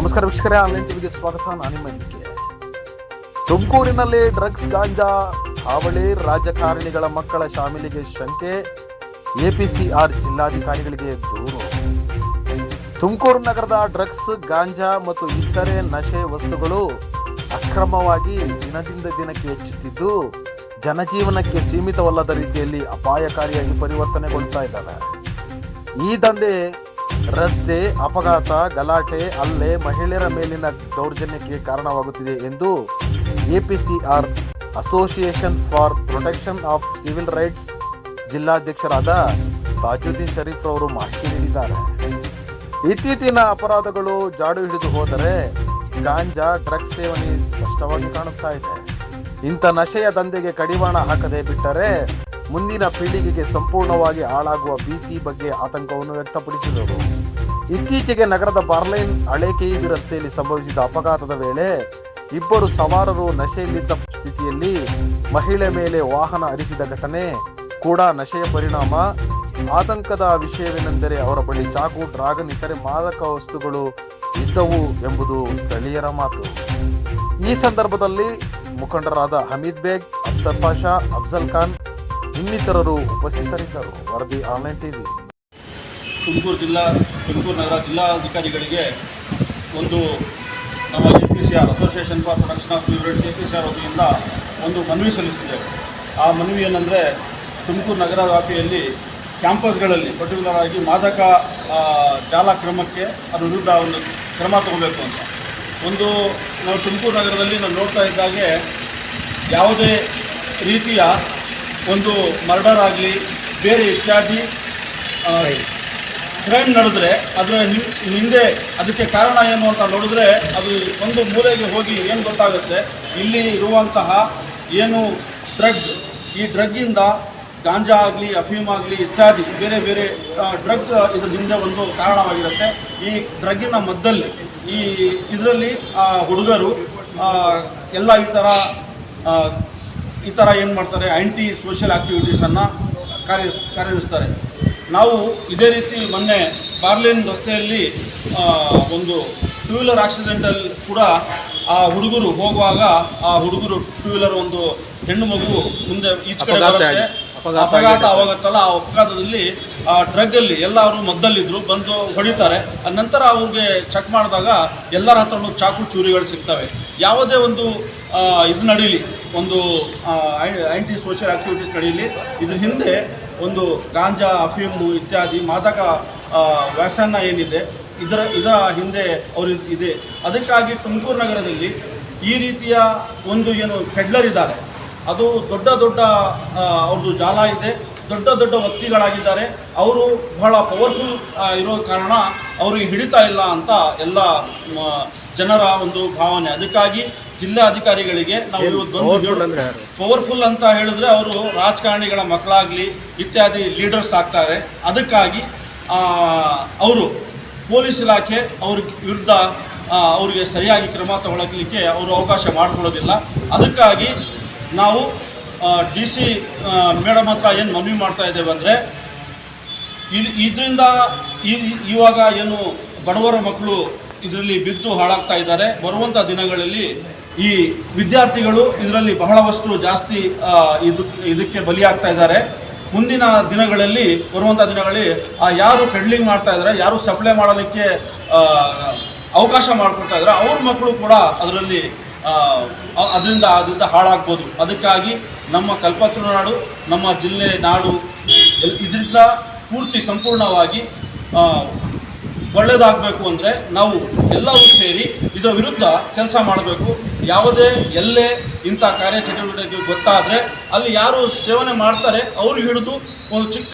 ನಮಸ್ಕಾರ ವೀಕ್ಷಕರೇ ಆನ್ಲೈನ್ ಟಿವಿಗೆ ಸ್ವಾಗತ. ನಾನು ನಿಮ್ಮ. ತುಮಕೂರಿನಲ್ಲಿ ಡ್ರಗ್ಸ್ ಗಾಂಜಾ ಹಾವಳಿ, ರಾಜಕಾರಣಿಗಳ ಮಕ್ಕಳ ಶಾಮೀಲಿಗೆ ಶಂಕೆ. ಎಪಿಸಿಆರ್ ಜಿಲ್ಲಾಧಿಕಾರಿಗಳಿಗೆ ದೂರು. ತುಮಕೂರು ನಗರದ ಡ್ರಗ್ಸ್, ಗಾಂಜಾ ಮತ್ತು ಇತರೆ ನಶೆ ವಸ್ತುಗಳು ಅಕ್ರಮವಾಗಿ ದಿನದಿಂದ ದಿನಕ್ಕೆ ಹೆಚ್ಚುತ್ತಿದ್ದು, ಜನಜೀವನಕ್ಕೆ ಸೀಮಿತವಲ್ಲದ ರೀತಿಯಲ್ಲಿ ಅಪಾಯಕಾರಿಯಾಗಿ ಪರಿವರ್ತನೆಗೊಳ್ತಾ ಇದ್ದಾವೆ. ಈ ದಂಧೆ ರಸ್ತೆ, ಅಪಘಾತ, ಗಲಾಟೆ, ಹಲ್ಲೆ ಮಹಿಳೆಯರ ಮೇಲಿನ ದೌರ್ಜನ್ಯಕ್ಕೆ ಕಾರಣವಾಗುತ್ತಿದೆ ಎಂದು APCR association for protection of civil rights ಜಿಲ್ಲಾಧ್ಯಕ್ಷರಾದ Tajuddin Sharif ಅವರು ಮಾಹಿತಿ ನೀಡಿದ್ದಾರೆ. ಇತ್ತೀಚಿನ ಅಪರಾಧಗಳು ಜಾಡು ಹಿಡಿದು ಹೋದರೆ ಗಾಂಜಾ ಡ್ರಗ್ಸ್ ಸೇವನೆ ಸ್ಪಷ್ಟವಾಗಿ ಕಾಣುತ್ತಾ ಇದೆ. ಇಂಥ ನಶೆಯ ದಂಧೆಗೆ ಕಡಿವಾಣ ಹಾಕದೆ ಬಿಟ್ಟರೆ ಮುಂದಿನ ಪೀಳಿಗೆಗೆ ಸಂಪೂರ್ಣವಾಗಿ ಹಾಳಾಗುವ ಭೀತಿ ಬಗ್ಗೆ ಆತಂಕವನ್ನು ವ್ಯಕ್ತಪಡಿಸಿದರು. ಇತ್ತೀಚೆಗೆ ನಗರದ ಬಾರ್ಲೈನ್ ಹಳೆ ಕೆಇಬಿ ರಸ್ತೆಯಲ್ಲಿ ಸಂಭವಿಸಿದ ಅಪಘಾತದ ವೇಳೆ ಇಬ್ಬರು ಸವಾರರು ನಶೆಯಲ್ಲಿದ್ದ ಸ್ಥಿತಿಯಲ್ಲಿ ಮಹಿಳೆ ಮೇಲೆ ವಾಹನ ಹರಿಸಿದ ಘಟನೆ ಕೂಡ ನಶೆಯ ಪರಿಣಾಮ. ಆತಂಕದ ವಿಷಯವೇನೆಂದರೆ ಅವರ ಬಳಿ ಚಾಕು ಡ್ರಾಗನ್ ಇತರೆ ಮಾದಕ ವಸ್ತುಗಳು ಇದ್ದವು ಎಂಬುದು ಸ್ಥಳೀಯರ ಮಾತು. ಈ ಸಂದರ್ಭದಲ್ಲಿ ಮುಖಂಡರಾದ ಹಮೀದ್ ಬೇಗ್ ಅಫ್ಸರ್ ಪಾಷಾ ಅಫ್ಜಲ್ ಖಾನ್ ಇನ್ನಿತರರು ಉಪಸ್ಥಿತರಿದ್ದರು. ವರದಿ ಆನ್ಲೈನ್ ಟಿವಿ. ತುಮಕೂರು ಜಿಲ್ಲಾ, ತುಮಕೂರು ನಗರ ಜಿಲ್ಲಾಧಿಕಾರಿಗಳಿಗೆ ಒಂದು ನಮ್ಮ A P C R association for production of liberates A P C R ವತಿಯಿಂದ ಒಂದು ಮನವಿ ಸಲ್ಲಿಸಿದ್ದೇವೆ. ಆ ಮನವಿ ಏನಂದರೆ ತುಮಕೂರು ನಗರ ವ್ಯಾಪ್ತಿಯಲ್ಲಿ ಕ್ಯಾಂಪಸ್ಗಳಲ್ಲಿ ಪರ್ಟಿಕ್ಯುಲರ್ ಆಗಿ ಮಾದಕ ಜಾಲಕ್ರಮಕ್ಕೆ ಜಾಲ ಕ್ರಮಕ್ಕೆ ಅದ್ರ ವಿರುದ್ಧ ಒಂದು ಕ್ರಮ ತಗೋಬೇಕು ಅಂತ. ಒಂದು ನಾವು ತುಮಕೂರು ನಗರದಲ್ಲಿ ನಾವು ನೋಡ್ತಾ ಇದ್ದಾಗೆ ಯಾವುದೇ ರೀತಿಯ ಒಂದು ಮರ್ಡರ್ ಆಗಲಿ ಬೇರೆ ಇತ್ಯಾದಿ ಆ, ಕ್ರೈಮ್ ನಡೆದ್ರೆ ಅದರ ಹಿಂದೆ ಅದಕ್ಕೆ ಕಾರಣ ಏನು ಅಂತ ನೋಡಿದ್ರೆ ಅದು ಒಂದು ಮೂಲೆಗೆ ಹೋಗಿ ಏನು ಗೊತ್ತಾಗುತ್ತೆ? ಇಲ್ಲಿ ಇರುವಂತಹ ಏನು ಡ್ರಗ್ ಈ ಡ್ರಗ್ಗಿಂದ ಗಾಂಜಾ ಆಗಲಿ ಅಫೀಮ್ ಆಗಲಿ ಇತ್ಯಾದಿ ಬೇರೆ ಬೇರೆ ಡ್ರಗ್ ಇದ್ರ ಹಿಂದೆ ಒಂದು ಕಾರಣವಾಗಿರುತ್ತೆ. ಈ ಡ್ರಗ್ಗಿನ ಮದ್ದಲ್ಲಿ ಈ ಇದರಲ್ಲಿ ಹುಡುಗರು ಎಲ್ಲ ಈ ಥರ ಆ, ಈ ಥರ ಏನು ಮಾಡ್ತಾರೆ ಆ್ಯಂಟಿ ಸೋಷಿಯಲ್ ಆ್ಯಕ್ಟಿವಿಟೀಸನ್ನು ಕಾರ್ಯ ಕಾರ್ಯನಿರ್ವಹಿಸ್ತಾರೆ. ನಾವು ಇದೇ ರೀತಿ ಮೊನ್ನೆ ಬಾರ್ಲಿನ್ ರಸ್ತೆಯಲ್ಲಿ ಒಂದು ಟೂ ವೀಲರ್ ಆಕ್ಸಿಡೆಂಟಲ್ಲಿ ಕೂಡ ಆ ಹುಡುಗರು ಹೋಗುವಾಗ ಆ ಹುಡುಗರು ಟೂ ವೀಲರ್ ಒಂದು ಹೆಣ್ಣು ಮಗು ಮುಂದೆ ಈಚೆ ಕಡೆ ಅಪಘಾತ ಆವಾಗತ್ತಲ್ಲ ಆ ಅಪಘಾತದಲ್ಲಿ ಆ ಡ್ರಗ್ಗಲ್ಲಿ ಎಲ್ಲರೂ ಮದ್ದಲ್ಲಿದ್ರು ಬಂದು ಹೊಡಿತಾರೆ. ಆ ನಂತರ ಅವ್ರಿಗೆ ಚೆಕ್ ಮಾಡಿದಾಗ ಎಲ್ಲರ ಹತ್ರನೂ ಚಾಕು ಚೂರಿಗಳು ಸಿಗ್ತವೆ. ಯಾವುದೇ ಒಂದು ಇದು ನಡೀಲಿ. ಒಂದು ಆ್ಯಂಟಿ ಸೋಷಿಯಲ್ ಆ್ಯಕ್ಟಿವಿಟೀಸ್ ನಡೀಲಿ. ಇದ್ರ ಹಿಂದೆ ಒಂದು ಗಾಂಜಾ ಅಫೀಮು ಇತ್ಯಾದಿ ಮಾದಕ ವ್ಯಾಸನ ಏನಿದೆ ಇದರ ಇದರ ಹಿಂದೆ ಅವರು ಇದೆ. ಅದಕ್ಕಾಗಿ ತುಮಕೂರು ನಗರದಲ್ಲಿ ಈ ರೀತಿಯ ಒಂದು ಏನು ಪೆಡ್ಲರ್ ಇದ್ದಾರೆ. ಅದು ದೊಡ್ಡ ದೊಡ್ಡ ಅವ್ರದ್ದು ಜಾಲ ಇದೆ. ದೊಡ್ಡ ದೊಡ್ಡ ವ್ಯಕ್ತಿಗಳಾಗಿದ್ದಾರೆ. ಅವರು ಬಹಳ ಪವರ್ಫುಲ್ ಇರೋ ಕಾರಣ ಅವರಿಗೆ ಹಿಡಿತಾ ಇಲ್ಲ ಅಂತ ಎಲ್ಲ ಜನರ ಒಂದು ಭಾವನೆ. ಅದಕ್ಕಾಗಿ ಜಿಲ್ಲಾಧಿಕಾರಿಗಳಿಗೆ ನಾವು ಇವತ್ತು ಪವರ್ಫುಲ್ ಅಂತ ಹೇಳಿದ್ರೆ ಅವರು ರಾಜಕಾರಣಿಗಳ ಮಕ್ಕಳಾಗಲಿ ಇತ್ಯಾದಿ ಲೀಡರ್ಸ್ ಆಗ್ತಾರೆ. ಅದಕ್ಕಾಗಿ ಅವರು ಪೊಲೀಸ್ ಇಲಾಖೆ ಅವ್ರ ವಿರುದ್ಧ ಅವರಿಗೆ ಸರಿಯಾಗಿ ಕ್ರಮ ತಗೊಳ್ಳಲಿಕ್ಕೆ ಅವರು ಅವಕಾಶ ಮಾಡಿಕೊಳ್ಳೋದಿಲ್ಲ. ಅದಕ್ಕಾಗಿ ನಾವು ಡಿ ಸಿ ಮೇಡಮ್ ಹತ್ರ ಏನು ಮನವಿ ಮಾಡ್ತಾ ಇದ್ದೇವೆ ಅಂದರೆ ಇದರಿಂದ ಈ, ಇವಾಗ ಏನು ಬಡವರ ಮಕ್ಕಳು ಇದರಲ್ಲಿ ಬಿದ್ದು ಹಾಳಾಗ್ತಾ ಇದ್ದಾರೆ. ಬರುವಂಥ ದಿನಗಳಲ್ಲಿ ಈ ವಿದ್ಯಾರ್ಥಿಗಳು ಇದರಲ್ಲಿ ಬಹಳವಷ್ಟು ಜಾಸ್ತಿ ಇದು, ಇದಕ್ಕೆ ಬಲಿಯಾಗ್ತಾ ಇದ್ದಾರೆ. ಮುಂದಿನ ದಿನಗಳಲ್ಲಿ ಬರುವಂಥ ದಿನಗಳಲ್ಲಿ, ಆ, ಯಾರು ಪೆಡ್ಲಿಂಗ್ ಮಾಡ್ತಾ ಇದ್ದಾರೆ, ಯಾರು ಸಪ್ಲೈ ಮಾಡೋದಕ್ಕೆ ಅವಕಾಶ ಮಾಡಿಕೊಡ್ತಾ ಇದ್ದಾರೆ, ಅವ್ರ ಮಕ್ಕಳು ಕೂಡ ಅದರಲ್ಲಿ ಅದರಿಂದ ಅದರಿಂದ ಹಾಳಾಗ್ಬೋದು. ಅದಕ್ಕಾಗಿ ನಮ್ಮ ಕಲ್ಪತರು ನಾಡು, ನಮ್ಮ ಜಿಲ್ಲೆ ನಾಡು ಇದರಿಂದ ಪೂರ್ತಿ ಸಂಪೂರ್ಣವಾಗಿ ಒಳ್ಳೆಯದಾಗಬೇಕು ಅಂದರೆ ನಾವು ಎಲ್ಲರೂ ಸೇರಿ ಇದರ ವಿರುದ್ಧ ಕೆಲಸ ಮಾಡಬೇಕು. ಯಾವುದೇ ಎಲ್ಲೇ ಇಂಥ ಕಾರ್ಯಚಟುವಟಿಕೆ ಗೊತ್ತಾದರೆ ಅಲ್ಲಿ ಯಾರು ಸೇವನೆ ಮಾಡ್ತಾರೆ, ಅವರು ಹಿಡಿದು ಒಂದು ಚಿಕ್ಕ